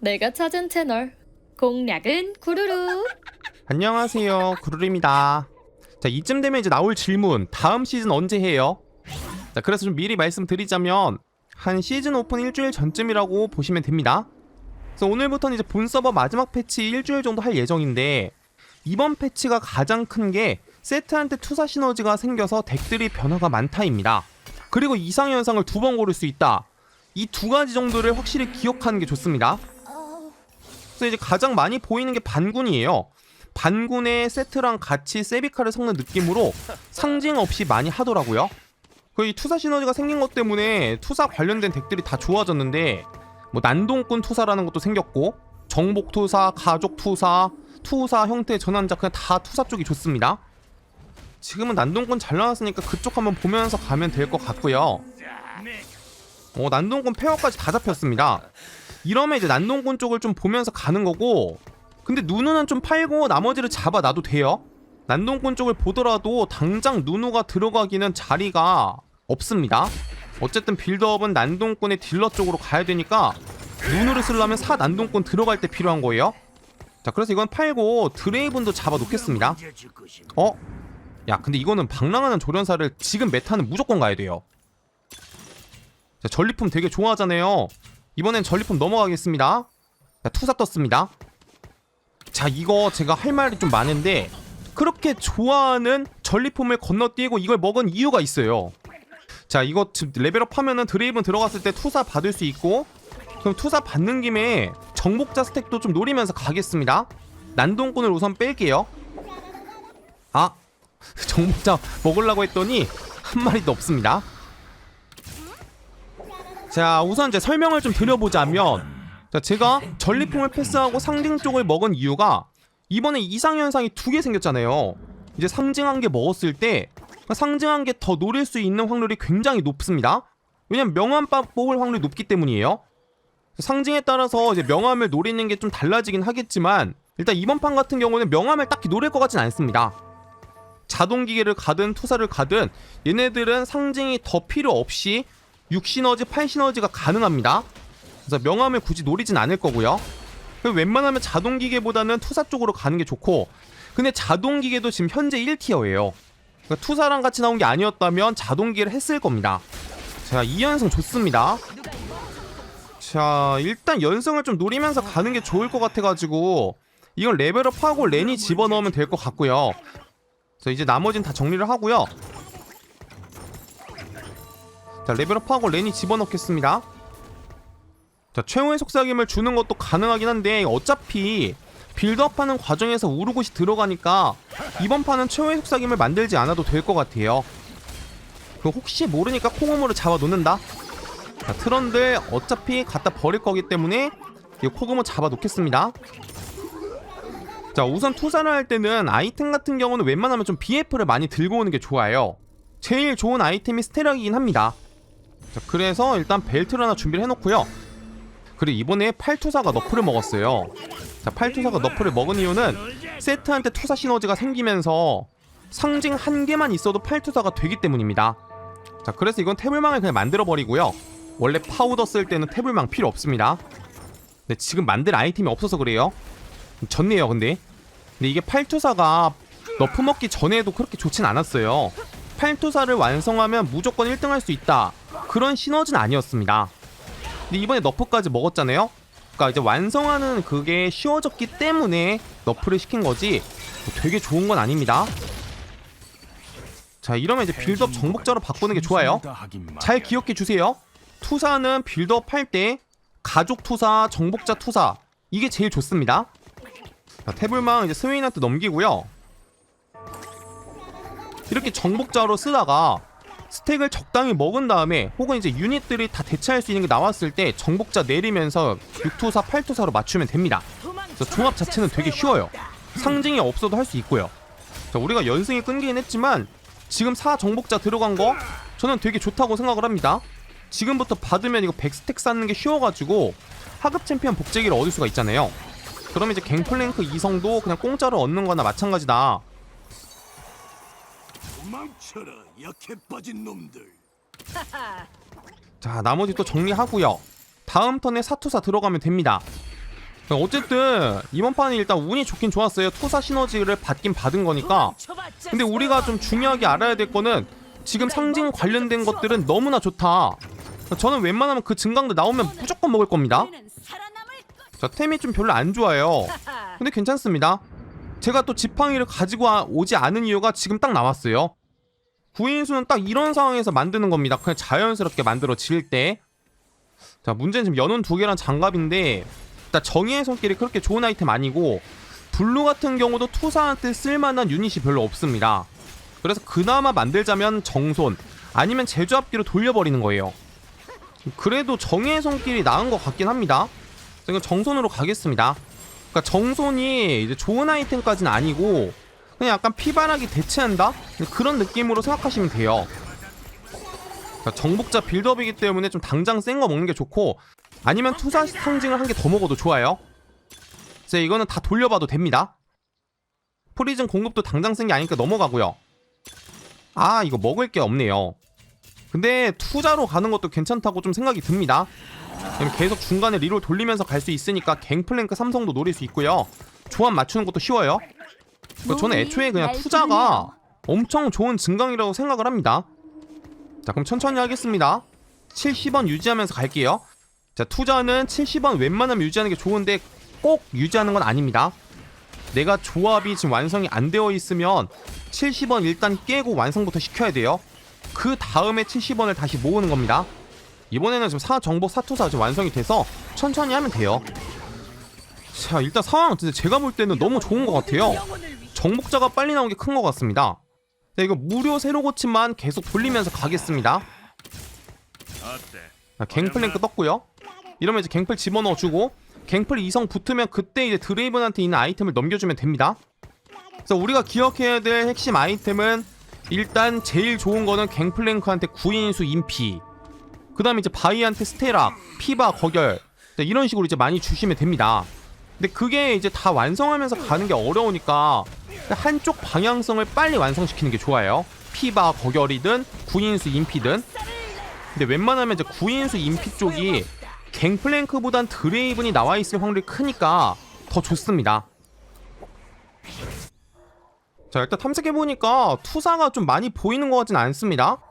내가 찾은 채널 공략은 구루루. 안녕하세요. 구루입니다. 자 이쯤 되면 이제 나올 질문. 다음 시즌 언제 해요? 자 그래서 좀 미리 말씀드리자면 한 시즌 오픈 일주일 전쯤이라고 보시면 됩니다. 그래서 오늘부터는 이제 본 서버 마지막 패치 일주일 정도 할 예정인데 이번 패치가 가장 큰 게 세트한테 투사 시너지가 생겨서 덱들이 변화가 많다입니다. 그리고 이상 현상을 두 번 고를 수 있다. 이 두 가지 정도를 확실히 기억하는 게 좋습니다 그래서 이제 가장 많이 보이는 게 반군이에요 반군의 세트랑 같이 세비카를 섞는 느낌으로 상징 없이 많이 하더라고요. 그 이 투사 시너지가 생긴 것 때문에 투사 관련된 덱들이 다 좋아졌는데 뭐 난동꾼 투사라는 것도 생겼고 정복 투사, 가족 투사, 투사 형태 전환자 그냥 다 투사 쪽이 좋습니다. 지금은 난동꾼 잘 나왔으니까 그쪽 한번 보면서 가면 될 것 같고요. 어 난동꾼 페어까지 다 잡혔습니다. 이러면 이제 난동꾼 쪽을 좀 보면서 가는 거고 근데 누누는 좀 팔고 나머지를 잡아놔도 돼요. 난동꾼 쪽을 보더라도 당장 누누가 들어가기는 자리가 없습니다. 어쨌든 빌드업은 난동꾼의 딜러 쪽으로 가야 되니까 누누를 쓰려면 사 난동꾼 들어갈 때 필요한 거예요. 자 그래서 이건 팔고 드레이븐도 잡아 놓겠습니다. 어? 야 근데 이거는 방랑하는 조련사를 지금 메타는 무조건 가야 돼요. 자 전리품 되게 좋아하잖아요. 이번엔 전리품 넘어가겠습니다. 자 투사 떴습니다. 자 이거 제가 할 말이 좀 많은데 그렇게 좋아하는 전리품을 건너뛰고 이걸 먹은 이유가 있어요 자 이거 레벨업 하면은 드레이븐 들어갔을 때 투사 받을 수 있고 그럼 투사 받는 김에 정복자 스택도 좀 노리면서 가겠습니다 난동꾼을 우선 뺄게요 아 정복자 먹으려고 했더니 한 마리도 없습니다 자 우선 이제 설명을 좀 드려보자면 자, 제가 전리품을 패스하고 상징 쪽을 먹은 이유가 이번에 이상 현상이 두 개 생겼잖아요. 이제 상징한 게 먹었을 때 상징한 게 더 노릴 수 있는 확률이 굉장히 높습니다. 왜냐면 명암 뽑을 확률이 높기 때문이에요. 상징에 따라서 이제 명암을 노리는 게 좀 달라지긴 하겠지만 일단 이번 판 같은 경우는 명암을 딱히 노릴 것 같진 않습니다. 자동기계를 가든 투사를 가든 얘네들은 상징이 더 필요 없이 6시너지, 8시너지가 가능합니다. 그래서 명함을 굳이 노리진 않을 거고요. 웬만하면 자동기계보다는 투사 쪽으로 가는 게 좋고 근데 자동기계도 지금 현재 1티어예요. 그러니까 투사랑 같이 나온 게 아니었다면 자동기계를 했을 겁니다. 자, 2연승 좋습니다. 자, 일단 연승을 좀 노리면서 가는 게 좋을 것 같아가지고 이건 레벨업하고 렌이 집어넣으면 될 것 같고요. 자, 이제 나머지는 다 정리를 하고요. 자, 레벨업하고 렌이 집어넣겠습니다. 자, 최후의 속삭임을 주는 것도 가능하긴 한데 어차피 빌드업하는 과정에서 우르곳이 들어가니까 이번 판은 최후의 속삭임을 만들지 않아도 될 것 같아요. 그 혹시 모르니까 콩오모를 잡아 놓는다. 자, 트런들 어차피 갖다 버릴 거기 때문에 이 코그모 잡아 놓겠습니다. 자, 우선 투자를 할 때는 아이템 같은 경우는 웬만하면 좀 BF를 많이 들고 오는 게 좋아요. 제일 좋은 아이템이 스테락이긴 합니다. 자, 그래서 일단 벨트를 하나 준비를 해놓고요. 그리고 이번에 팔투사가 너프를 먹었어요. 자, 팔투사가 너프를 먹은 이유는 세트한테 투사 시너지가 생기면서 상징 한 개만 있어도 팔투사가 되기 때문입니다. 자, 그래서 이건 태블망을 그냥 만들어 버리고요. 원래 파우더 쓸 때는 태블망 필요 없습니다. 근데 지금 만들 아이템이 없어서 그래요. 졌네요, 근데. 근데 이게 팔투사가 너프 먹기 전에도 그렇게 좋진 않았어요. 팔투사를 완성하면 무조건 1등 할 수 있다. 그런 시너지는 아니었습니다. 근데 이번에 너프까지 먹었잖아요. 그러니까 이제 완성하는 그게 쉬워졌기 때문에 너프를 시킨 거지 되게 좋은 건 아닙니다. 자 이러면 이제 빌드업 정복자로 바꾸는 게 좋아요. 잘 기억해 주세요. 투사는 빌드업 할 때 가족 투사, 정복자 투사 이게 제일 좋습니다. 자, 태블망 이제 스웨인한테 넘기고요. 이렇게 정복자로 쓰다가 스택을 적당히 먹은 다음에 혹은 이제 유닛들이 다 대체할 수 있는 게 나왔을 때 정복자 내리면서 6투사, 8투사로 맞추면 됩니다. 그래서 조합 자체는 되게 쉬워요. 상징이 없어도 할 수 있고요. 자, 우리가 연승이 끊기긴 했지만 지금 4 정복자 들어간 거 저는 되게 좋다고 생각을 합니다. 지금부터 받으면 이거 100스택 쌓는 게 쉬워가지고 하급 챔피언 복제기를 얻을 수가 있잖아요. 그러면 이제 갱플랭크 이성도 그냥 공짜로 얻는 거나 마찬가지다. 도망쳐라 약해 빠진 놈들 자 나머지 또 정리하고요 다음 턴에 사투사 들어가면 됩니다 어쨌든 이번 판은 일단 운이 좋긴 좋았어요. 투사 시너지를 받긴 받은 거니까. 근데 우리가 좀 중요하게 알아야 될 거는 지금 상징 관련된 것들은 너무나 좋다. 저는 웬만하면 그 증강도 나오면 무조건 먹을 겁니다. 자, 템이 좀 별로 안 좋아요. 근데 괜찮습니다. 제가 또 지팡이를 가지고 와- 오지 않은 이유가 지금 딱 나왔어요. 구인수는 딱 이런 상황에서 만드는 겁니다. 그냥 자연스럽게 만들어질 때. 자, 문제는 지금 연운 두 개랑 장갑인데 일단 정의의 손길이 그렇게 좋은 아이템 아니고 블루 같은 경우도 투사한테 쓸만한 유닛이 별로 없습니다. 그래서 그나마 만들자면 정손 아니면 제조합기로 돌려버리는 거예요. 그래도 정의의 손길이 나은 것 같긴 합니다. 그래서 정손으로 가겠습니다. 그러니까 정손이 이제 좋은 아이템까지는 아니고 그냥 약간 피바라기 대체한다 그런 느낌으로 생각하시면 돼요. 그러니까 정복자 빌드업이기 때문에 좀 당장 센 거 먹는 게 좋고 아니면 투사 상징을 한 개 더 먹어도 좋아요. 그래서 이거는 다 돌려봐도 됩니다. 프리즌 공급도 당장 센 게 아니니까 넘어가고요. 아 이거 먹을 게 없네요. 근데 투자로 가는 것도 괜찮다고 좀 생각이 듭니다. 계속 중간에 리롤 돌리면서 갈 수 있으니까 갱플랭크 삼성도 노릴 수 있고요. 조합 맞추는 것도 쉬워요. 그러니까 저는 애초에 그냥 투자가 엄청 좋은 증강이라고 생각을 합니다. 자 그럼 천천히 하겠습니다. 70원 유지하면서 갈게요. 자 투자는 70원 웬만하면 유지하는 게 좋은데 꼭 유지하는 건 아닙니다. 내가 조합이 지금 완성이 안 되어 있으면 70원 일단 깨고 완성부터 시켜야 돼요. 그 다음에 70원을 다시 모으는 겁니다. 이번에는 지금 사 정보 사투사 지금 완성이 돼서 천천히 하면 돼요. 자 일단 상황 진짜 제가 볼 때는 너무 좋은 것 같아요. 정복자가 빨리 나온 게 큰 것 같습니다. 자, 이거 무료 새로 고침만 계속 돌리면서 가겠습니다. 자, 갱플랭크 떴고요. 이러면 이제 갱플 집어넣어주고 갱플 이성 붙으면 그때 이제 드레이븐한테 있는 아이템을 넘겨주면 됩니다. 그래서 우리가 기억해야 될 핵심 아이템은 일단 제일 좋은 거는 갱플랭크한테 구인수 인피 그 다음에 이제 바이한테 스테락, 피바, 거결 자, 이런 식으로 이제 많이 주시면 됩니다. 근데 그게 이제 다 완성하면서 가는 게 어려우니까 한쪽 방향성을 빨리 완성시키는 게 좋아요. 피바, 거결이든 구인수, 인피든 근데 웬만하면 이제 구인수 인피 쪽이 갱플랭크보단 드레이븐이 나와 있을 확률이 크니까 더 좋습니다. 자 일단 탐색해 보니까 투사가 좀 많이 보이는 것 같진 않습니다.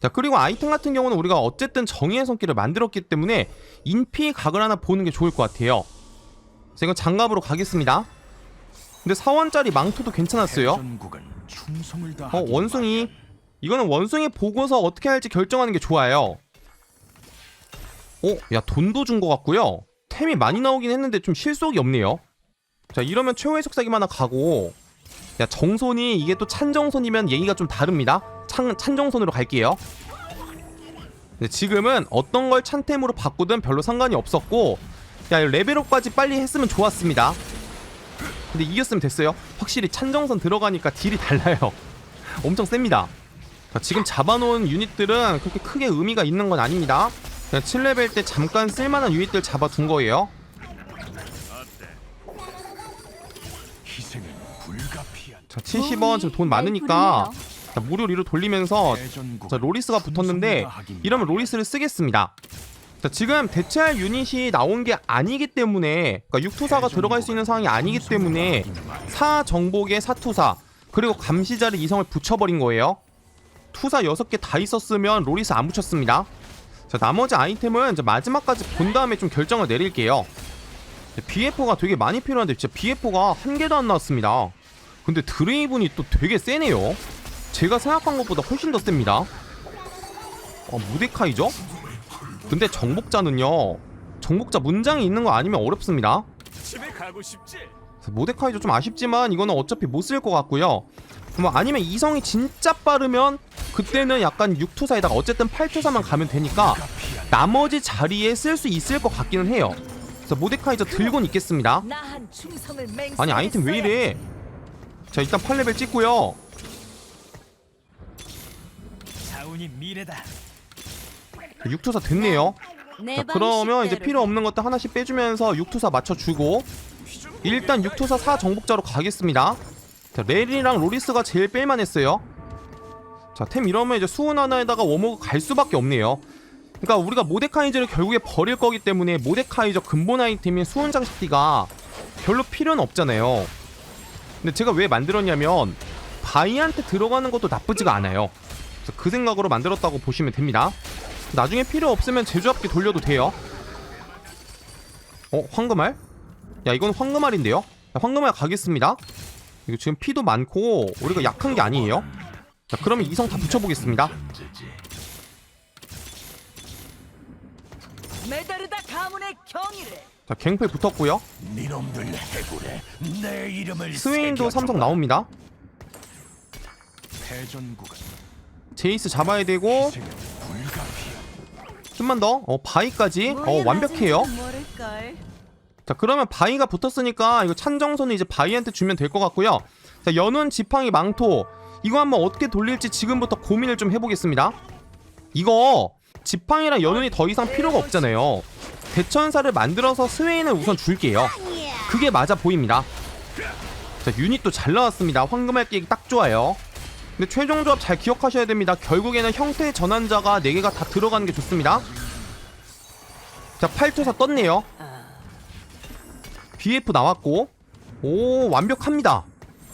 자 그리고 아이템 같은 경우는 우리가 어쨌든 정의의 손길을 만들었기 때문에 인피 각을 하나 보는 게 좋을 것 같아요. 자 이건 장갑으로 가겠습니다. 근데 4원짜리 망토도 괜찮았어요. 어 원숭이 이거는 원숭이 보고서 어떻게 할지 결정하는 게 좋아요. 어, 야 돈도 준 것 같고요. 템이 많이 나오긴 했는데 좀 실속이 없네요. 자 이러면 최후의 속삭임 하나 가고 야 정손이 이게 또 찬정손이면 얘기가 좀 다릅니다. 찬 찬정손으로 갈게요. 지금은 어떤 걸 찬템으로 바꾸든 별로 상관이 없었고 야 레벨업까지 빨리 했으면 좋았습니다. 근데 이겼으면 됐어요. 확실히 찬정선 들어가니까 딜이 달라요. 엄청 셉니다. 자, 지금 잡아놓은 유닛들은 그렇게 크게 의미가 있는 건 아닙니다. 그냥 7레벨 때 잠깐 쓸만한 유닛들 잡아둔 거예요. 자, 70원 지금 돈 많으니까 자, 무료 리로 돌리면서. 자, 로리스가 붙었는데 이러면 로리스를 쓰겠습니다. 자, 지금 대체할 유닛이 나온 게 아니기 때문에 그러니까 육투사가 들어갈 수 있는 상황이 아니기 때문에 사 정복에 사투사 그리고 감시자를 이성을 붙여버린 거예요. 투사 6개 다 있었으면 로리스 안 붙였습니다. 자, 나머지 아이템은 이제 마지막까지 본 다음에 좀 결정을 내릴게요. BF가 되게 많이 필요한데 진짜 BF가 한 개도 안 나왔습니다. 근데 드레이븐이 또 되게 세네요. 제가 생각한 것보다 훨씬 더 셉니다. 어, 무데카이죠? 근데 정복자는요. 정복자 문장이 있는 거 아니면 어렵습니다. 집에 가고 싶지. 그래서 모데카이도 좀 아쉽지만 이거는 어차피 못 쓸 것 같고요. 뭐 아니면 이성이 진짜 빠르면 그때는 약간 6투사에다가 어쨌든 8투사만 가면 되니까 나머지 자리에 쓸 수 있을 것 같기는 해요. 그래서 모데카이저 들고는 있겠습니다. 아니 아이템 왜 이래? 자 일단 8레벨 찍고요. 자운이 미래다. 6투사 됐네요. 자 그러면 이제 필요 없는 것도 하나씩 빼주면서 6투사 맞춰주고 일단 6투사 4 정복자로 가겠습니다 자 렐이랑 로리스가 제일 뺄만했어요 자 템 이러면 이제 수은 하나에다가 워머그 갈 수밖에 없네요 그러니까 우리가 모데카이저를 결국에 버릴 거기 때문에 모데카이저 근본 아이템인 수은 장식띠가 별로 필요는 없잖아요. 근데 제가 왜 만들었냐면 바이한테 들어가는 것도 나쁘지가 않아요. 그래서 그 생각으로 만들었다고 보시면 됩니다. 나중에 필요 없으면 제조합기 돌려도 돼요. 어 황금알? 야 이건 황금알인데요? 야, 황금알 가겠습니다. 이거 지금 피도 많고 우리가 약한 게 아니에요. 자 그러면 이성 다 붙여보겠습니다. 메다르다 가문의 경위를 자 갱플 붙었고요. 니놈들 해골에 내 이름을 스웨인도. 삼성 나옵니다. 제이스 잡아야 되고 좀만 더. 어 바이까지. 어 완벽해요. 자 그러면 바이가 붙었으니까 이거 찬정선은 이제 바이한테 주면 될 것 같고요. 자 연운 지팡이 망토 이거 한번 어떻게 돌릴지 지금부터 고민을 좀 해보겠습니다. 이거 지팡이랑 연운이 더 이상 필요가 없잖아요. 대천사를 만들어서 스웨인을 우선 줄게요. 그게 맞아 보입니다. 자 유닛도 잘 나왔습니다. 황금알 깨기 딱 좋아요. 근데 최종 조합 잘 기억하셔야 됩니다. 결국에는 형태 전환자가 4개가 다 들어가는 게 좋습니다. 자 8초사 떴네요. BF 나왔고 오 완벽합니다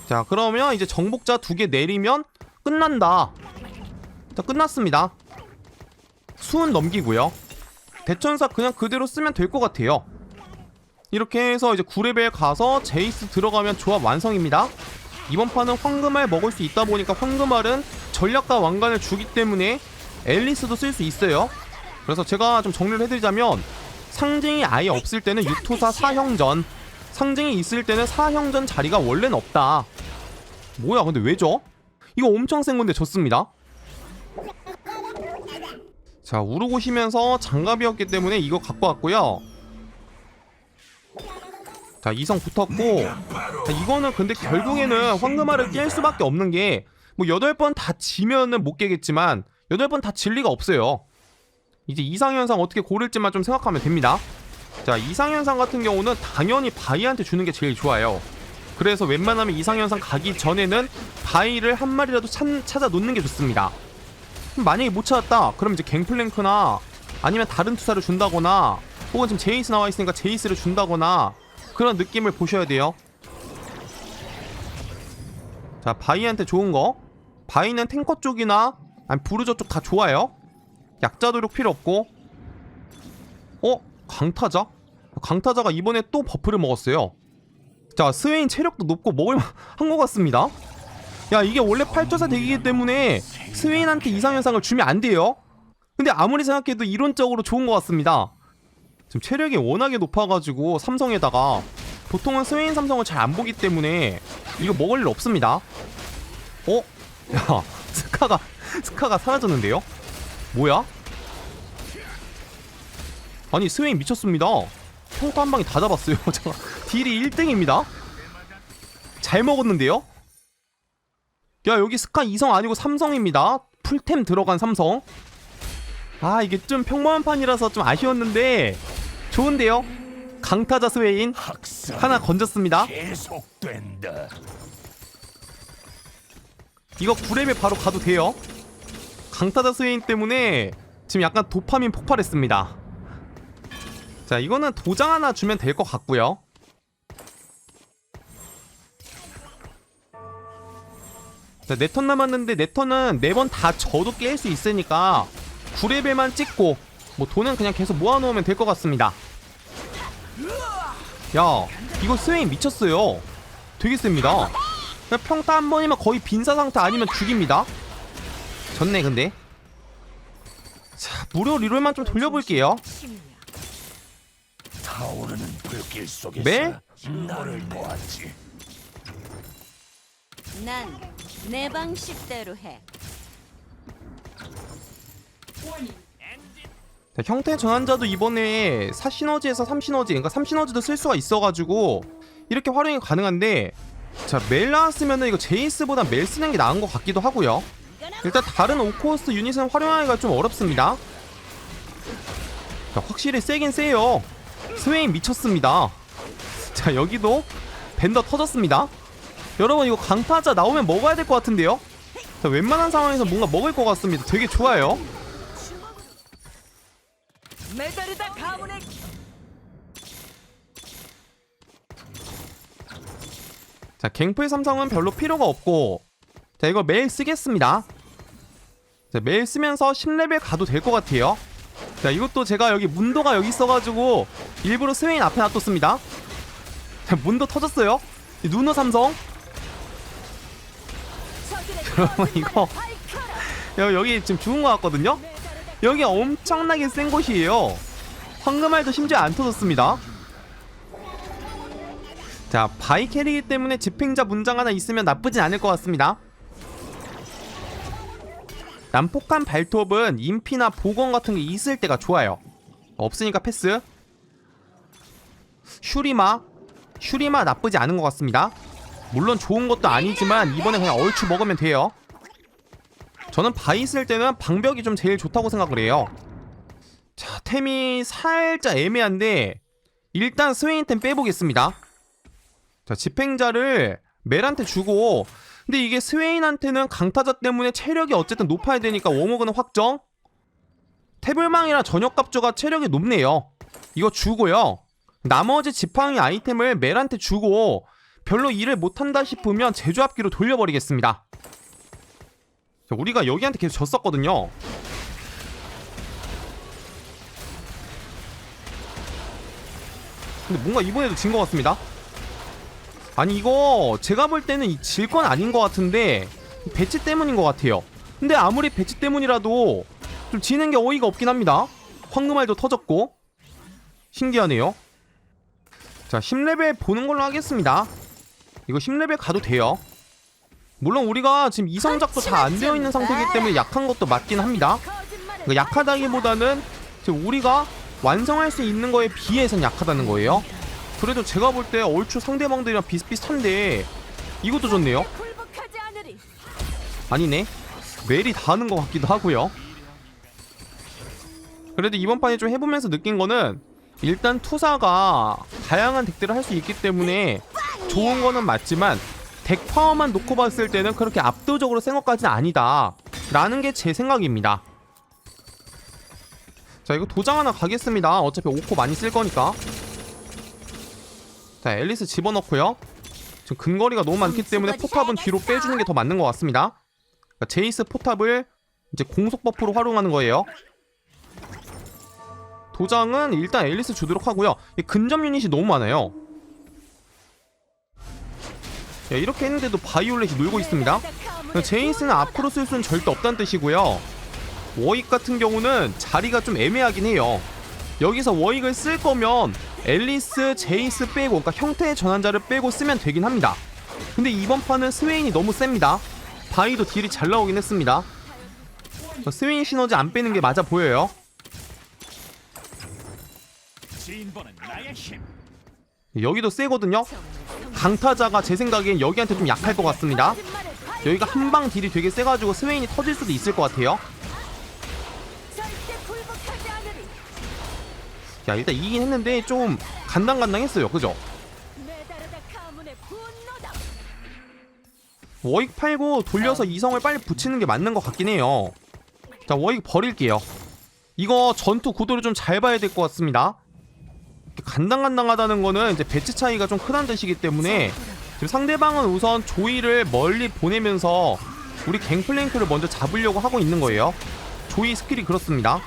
자 그러면 이제 정복자 두 개 내리면 끝난다 자 끝났습니다 수은 넘기고요 대천사 그냥 그대로 쓰면 될 것 같아요 이렇게 해서 이제 9레벨 가서 제이스 들어가면 조합 완성입니다 이번 판은 황금알 먹을 수 있다 보니까 황금알은 전략과 왕관을 주기 때문에 앨리스도 쓸 수 있어요. 그래서 제가 좀 정리를 해드리자면 상징이 아예 없을 때는 6토사 4형전 상징이 있을 때는 4형전 자리가 원래는 없다. 뭐야 근데 왜죠? 이거 엄청 센 건데 졌습니다. 자 우르고시면서 장갑이었기 때문에 이거 갖고 왔고요 자 이성 붙었고 자, 이거는 근데 결국에는 황금알을 깰 수밖에 없는 게뭐 8번 다 지면은 못 깨겠지만 8번 다질 리가 없어요 이제 이상현상 어떻게 고를지만 좀 생각하면 됩니다. 자, 이상현상 같은 경우는 당연히 바이한테 주는 게 제일 좋아요. 그래서 웬만하면 이상현상 가기 전에는 바이를 한 마리라도 찾, 찾아 놓는 게 좋습니다. 만약에 못 찾았다, 그럼 이제 갱플랭크나 아니면 다른 투사를 준다거나 혹은 지금 제이스 나와 있으니까 제이스를 준다거나 그런 느낌을 보셔야 돼요. 자, 바이한테 좋은 거. 바이는 탱커 쪽이나 아니 부르저 쪽 다 좋아요. 약자 도력 필요 없고 어? 강타자? 강타자가 이번에 또 버프를 먹었어요 자 스웨인 체력도 높고 먹을만 한것 같습니다 야 이게 원래 8조사 대기이기 때문에 스웨인한테 이상현상을 주면 안 돼요 근데 아무리 생각해도 이론적으로 좋은 것 같습니다 지금 체력이 워낙에 높아가지고 삼성에다가 보통은 스웨인 삼성을 잘 안 보기 때문에 이거 먹을 일 없습니다 어? 야 스카가 스카가 사라졌는데요? 뭐야? 아니 스웨인 미쳤습니다 평타 한 방에 다 잡았어요 딜이 1등입니다 잘 먹었는데요? 야 여기 스카 2성 아니고 삼성입니다 풀템 들어간 삼성 아 이게 좀 평범한 판이라서 좀 아쉬웠는데 좋은데요? 강타자 스웨인 하나 건졌습니다. 이거 9렙에 바로 가도 돼요? 강타자 스웨인 때문에 지금 약간 도파민 폭발했습니다. 자 이거는 도장 하나 주면 될 것 같고요. 자, 네턴 남았는데 네 턴은 네 번 다 저도 깰 수 있으니까 9레벨만 찍고 뭐 돈은 그냥 계속 모아놓으면 될 것 같습니다. 야 이거 스웨인 미쳤어요. 되게 셉니다. 평타 한 번이면 거의 빈사 상태 아니면 죽입니다. 졌네 근데. 자 무료 리롤만 좀 돌려볼게요. 타오르는 불길 속에서 멜? 너를 보았지. 난내 방식대로 해. 자, 형태 전환자도 이번에 4시너지에서 3시너지 그러니까 3시너지도 쓸 수가 있어가지고 이렇게 활용이 가능한데 자 멜 나왔으면 은 이거 제이스보다 멜 쓰는 게 나은 것 같기도 하고요. 일단 다른 오코스트 유닛은 활용하기가 좀 어렵습니다. 자, 확실히 세긴 세요. 스웨인 미쳤습니다. 자 여기도 벤더 터졌습니다. 여러분 이거 강타자 나오면 먹어야 될 것 같은데요? 자 웬만한 상황에서 뭔가 먹을 것 같습니다. 되게 좋아요 메다르다 가문의 자, 갱플 삼성은 별로 필요가 없고 자, 이거 매일 쓰겠습니다. 자, 매일 쓰면서 10레벨 가도 될 것 같아요. 자, 이것도 제가 여기 문도가 여기 있어가지고 일부러 스웨인 앞에 놔뒀습니다. 자, 문도 터졌어요. 이 누노 삼성. 여러분 이거 여- 여기 지금 죽은 것 같거든요. 여기 엄청나게 센 곳이에요. 황금알도 심지어 안 터졌습니다. 자, 바이 캐리기 때문에 집행자 문장 하나 있으면 나쁘진 않을 것 같습니다. 난폭한 발톱은 인피나 보건 같은 게 있을 때가 좋아요. 없으니까 패스. 슈리마. 슈리마 나쁘지 않은 것 같습니다. 물론 좋은 것도 아니지만 이번에 그냥 얼추 먹으면 돼요. 저는 바이 쓸 때는 방벽이 좀 제일 좋다고 생각을 해요. 자, 템이 살짝 애매한데 일단 스웨인 템 빼보겠습니다. 자, 집행자를 멜한테 주고 근데 이게 스웨인한테는 강타자 때문에 체력이 어쨌든 높아야 되니까 워머그는 확정 태블망이랑 전역갑조가 체력이 높네요 이거 주고요 나머지 지팡이 아이템을 멜한테 주고 별로 일을 못한다 싶으면 제조합기로 돌려버리겠습니다 자, 우리가 여기한테 계속 졌었거든요. 근데 뭔가 이번에도 진 것 같습니다. 아니 이거 제가 볼 때는 질 건 아닌 것 같은데 배치 때문인 것 같아요. 근데 아무리 배치 때문이라도 좀 지는 게 어이가 없긴 합니다. 황금알도 터졌고. 신기하네요. 자 10레벨 보는 걸로 하겠습니다. 이거 10레벨 가도 돼요 물론 우리가 지금 이성작도 다 안 되어 있는 상태이기 때문에 약한 것도 맞긴 합니다. 그러니까 약하다기보다는 지금 우리가 완성할 수 있는 거에 비해선 약하다는 거예요. 그래도 제가 볼 때 얼추 상대방들이랑 비슷비슷한데 이것도 좋네요. 아니네. 멜이 다 하는 것 같기도 하고요. 그래도 이번 판에 좀 해보면서 느낀 거는 일단 투사가 다양한 덱들을 할 수 있기 때문에 좋은 거는 맞지만 덱 파워만 놓고 봤을 때는 그렇게 압도적으로 센 것까지는 아니다 라는 게 제 생각입니다. 자 이거 도장 하나 가겠습니다. 어차피 5코 많이 쓸 거니까. 자 앨리스 집어넣고요. 지금 근거리가 너무 많기 때문에 포탑은 뒤로 빼주는 게 더 맞는 것 같습니다. 그러니까 제이스 포탑을 이제 공속 버프로 활용하는 거예요. 도장은 일단 앨리스 주도록 하고요. 이 근접 유닛이 너무 많아요 야, 이렇게 했는데도 바이올렛이 놀고 있습니다. 제이스는 앞으로 쓸 수는 절대 없다는 뜻이고요. 워익 같은 경우는 자리가 좀 애매하긴 해요. 여기서 워익을 쓸 거면 앨리스, 제이스 빼고 그러니까 형태의 전환자를 빼고 쓰면 되긴 합니다. 근데 이번 판은 스웨인이 너무 셉니다. 바이도 딜이 잘 나오긴 했습니다. 어, 스웨인 시너지 안 빼는 게 맞아 보여요. 진보는 나의 힘. 여기도 세거든요. 강타자가 제 생각엔 여기한테 좀 약할 것 같습니다. 여기가 한방 딜이 되게 세가지고 스웨인이 터질 수도 있을 것 같아요. 야 일단 이긴 했는데 좀 간당간당했어요. 그죠? 워익 팔고 돌려서 이성을 빨리 붙이는 게 맞는 것 같긴 해요. 자 워익 버릴게요. 이거 전투 구도를 좀 잘 봐야 될 것 같습니다 간당간당하다는 거는 이제 배치 차이가 좀 크다는 뜻이기 때문에 지금 상대방은 우선 조이를 멀리 보내면서 우리 갱플랭크를 먼저 잡으려고 하고 있는 거예요. 조이 스킬이 그렇습니다.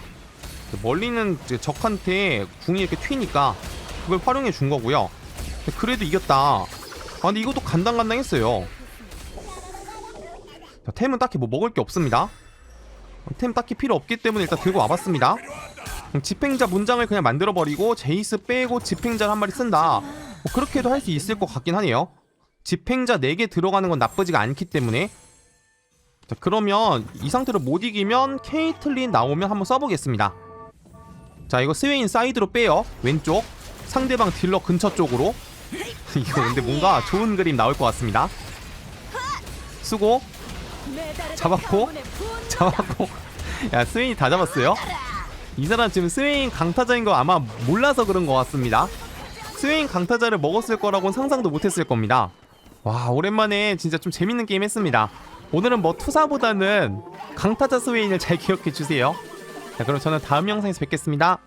멀리는 적한테 궁이 이렇게 튀니까 그걸 활용해 준 거고요. 그래도 이겼다. 아 근데 이것도 간당간당했어요. 자, 템은 딱히 뭐 먹을 게 없습니다. 템 딱히 필요 없기 때문에 일단 들고 와봤습니다. 그럼 집행자 문장을 그냥 만들어버리고 제이스 빼고 집행자를 한 마리 쓴다. 뭐 그렇게도 할 수 있을 것 같긴 하네요. 집행자 4개 들어가는 건 나쁘지가 않기 때문에 자 그러면 이 상태로 못 이기면 케이틀린 나오면 한번 써보겠습니다. 자 이거 스웨인 사이드로 빼요. 왼쪽 상대방 딜러 근처 쪽으로 이거 근데 뭔가 좋은 그림 나올 것 같습니다. 메다르다 잡았고. 잡았고 야 스웨인이 다 잡았어요 이 사람 지금 스웨인 강타자인 거 아마 몰라서 그런 것 같습니다. 스웨인 강타자를 먹었을 거라고는 상상도 못했을 겁니다. 와 오랜만에 진짜 좀 재밌는 게임 했습니다. 오늘은 뭐 투사보다는 강타자 스웨인을 잘 기억해 주세요. 자 그럼 저는 다음 영상에서 뵙겠습니다